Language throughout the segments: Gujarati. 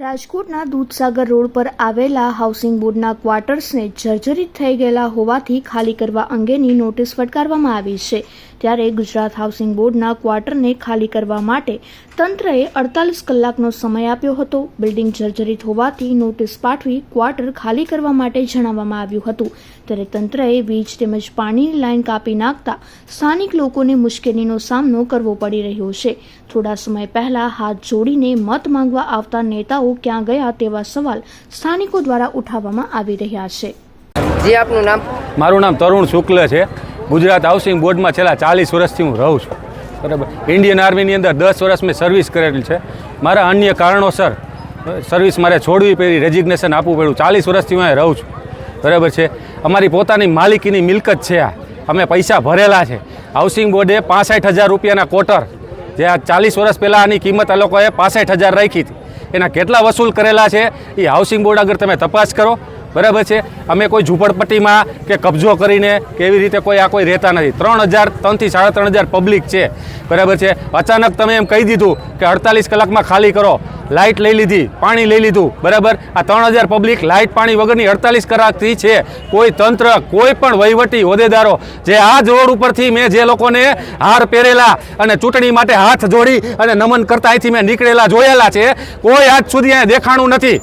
રાજકોટના દૂધસાગર રોડ પર આવેલા હાઉસિંગ બોર્ડના ક્વાર્ટર્સને જર્જરિત થઈ ગયેલા હોવાથી ખાલી કરવા અંગેની નોટિસ ફટકારવામાં આવી છે. ત્યારે ગુજરાત હાઉસિંગ બોર્ડના ક્વાર્ટરને ખાલી કરવા માટે તંત્રએ અડતાલીસ કલાકનો સમય આપ્યો હતો. બિલ્ડિંગ જર્જરિત હોવાથી નોટિસ પાઠવી ક્વાર્ટર ખાલી કરવા માટે જણાવવામાં આવ્યું હતું. ત્યારે તંત્રએ વીજ તેમજ પાણીની લાઇન કાપી નાખતા સ્થાનિક લોકોને મુશ્કેલીનો સામનો કરવો પડી રહ્યો છે. થોડા સમય પહેલા હાથ જોડીને મત માંગવા આવતા નેતાઓ ક્યાં ગયા તેવા સવાલ સ્થાનિકો દ્વારા ઉઠાવવામાં આવી રહ્યા છે. જી આપનું નામ? મારું નામ તરુણ શુક્લ છે. ગુજરાત હાઉસિંગ બોર્ડમાં છેલ્લા ચાલીસ વર્ષથી હું રહું છું. બરાબર. ઇન્ડિયન આર્મીની અંદર દસ વર્ષ મેં સર્વિસ કરેલી છે. મારા અન્ય કારણોસર સર્વિસ મારે છોડવી પડી, રેઝિગ્નેશન આપવું પડ્યું. ચાલીસ વર્ષથી હું રહું છું. બરાબર છે? અમારી પોતાની માલિકીની મિલકત છે આ. અમે પૈસા ભરેલા છે. હાઉસિંગ બોર્ડે પાસઠ હજાર રૂપિયાના કોટર જે આ ચાલીસ વર્ષ પહેલાં આની કિંમત આ લોકોએ પાસઠ હજાર રાખી હતી. એના કેટલા વસૂલ કરેલા છે? એ હાઉસિંગ બોર્ડ આગળ તમે તપાસ કરો. બરાબર છે? અમે કોઈ ઝૂંપડપટ્ટીમાં કે કબજો કરીને કે એવી રીતે કોઈ આ કોઈ રહેતા નથી. ત્રણ હજાર ત્રણથી સાડા ત્રણ હજાર પબ્લિક છે. બરાબર છે? અચાનક તમે એમ કહી દીધું કે અડતાલીસ કલાકમાં ખાલી કરો. લાઇટ લઈ લીધી, પાણી લઈ લીધું. બરાબર? આ ત્રણ હજાર પબ્લિક લાઇટ, પાણી વગરની અડતાલીસ કલાકથી છે. કોઈ તંત્ર, કોઈ પણ વહીવટી હોદ્દેદારો, જે આ જ રોડ ઉપરથી મેં જે લોકોને હાર પહેરેલા અને ચૂંટણી માટે હાથ જોડી અને નમન કરતા અહીંથી મેં નીકળેલા, જોયેલા છે, કોઈ આજ સુધી અહીંયા દેખાણું નથી.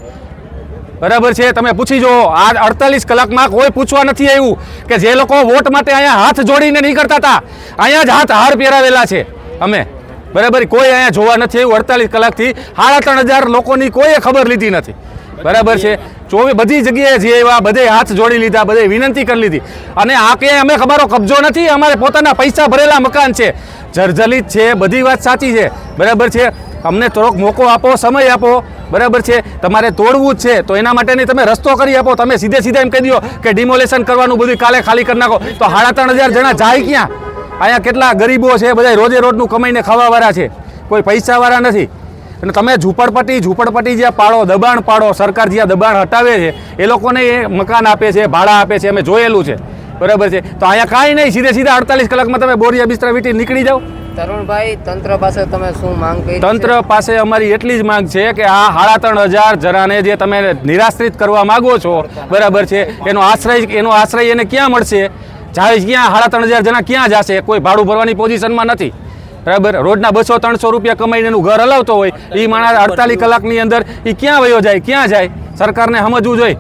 બરાબર છે, તમે પૂછી જુઓ. આ અડતાલીસ કલાકમાં કોઈ પૂછવા નથી આવ્યું કે જે લોકો વોટ માટે અહીંયા હાથ જોડીને નીકળતા હતા, અહીંયા જ હાથ હાર પહેરાવેલા છે. અમે. બરાબર, કોઈ અહીંયા જોવા નથી આવ્યું અડતાલીસ કલાકથી. સાડા ત્રણ હજાર લોકોની કોઈએ ખબર લીધી નથી. બરાબર છે. ચોવી બધી જગ્યાએ જે એવા બધે હાથ જોડી લીધા, બધે વિનંતી કરી લીધી. અને આ કે અમે અમારો કબજો નથી, અમારે પોતાના પૈસા ભરેલા મકાન છે. જર્જલિત છે, બધી વાત સાચી છે. બરાબર છે. અમને થોડોક મોકો આપો, સમય આપો. બરાબર છે? તમારે તોડવું જ છે. તો એના માટેની તમે રસ્તો કરી આપો. તમે સીધે સીધા એમ કહી દો કે ડિમોલેશન કરવાનું બધું કાલે ખાલી કરી નાખો. તો સાડા ત્રણ હજાર જણા જાય ક્યાં? અહીંયા કેટલા ગરીબો છે? બધા રોજે રોજનું કમાઈને ખાવાવાળા છે. કોઈ પૈસાવાળા નથી. અને તમે ઝૂંપડપટ્ટી ઝૂંપડપટ્ટી જ્યાં પાડો, દબાણ પાડો, સરકાર જ્યાં દબાણ હટાવે છે, એ લોકોને એ મકાન આપે છે, ભાડા આપે છે, અમે જોયેલું છે. બરાબર છે? તો અહીંયા કાંઈ નહીં. સીધે સીધા અડતાલીસ કલાકમાં તમે બોરિયા બિસ્તરા વીટી નીકળી જાઓ. તરુણભાઈ, તંત્ર પાસે તમે શું માંગ કરી તંત્ર પાસે અમારી એટલી જ માંગ છે કે આ સાડા ત્રણ હજાર જરાને જે તમે નિરાશ્રિત કરવા માગો છો, બરાબર છે, એનો આશ્રય એનો આશ્રય એને ક્યાં મળશે? જાય ક્યાં સાડા ત્રણ હજાર જણા ક્યાં જશે? કોઈ ભાડું ભરવાની પોઝિશનમાં નથી. બરાબર? રોજના બસો ત્રણસો રૂપિયા કમાઈને એનું ઘર હલાવતો હોય એ માણસ અડતાલીસ કલાકની અંદર એ ક્યાં વયો જાય, ક્યાં જાય? સરકારને સમજવું જોઈએ.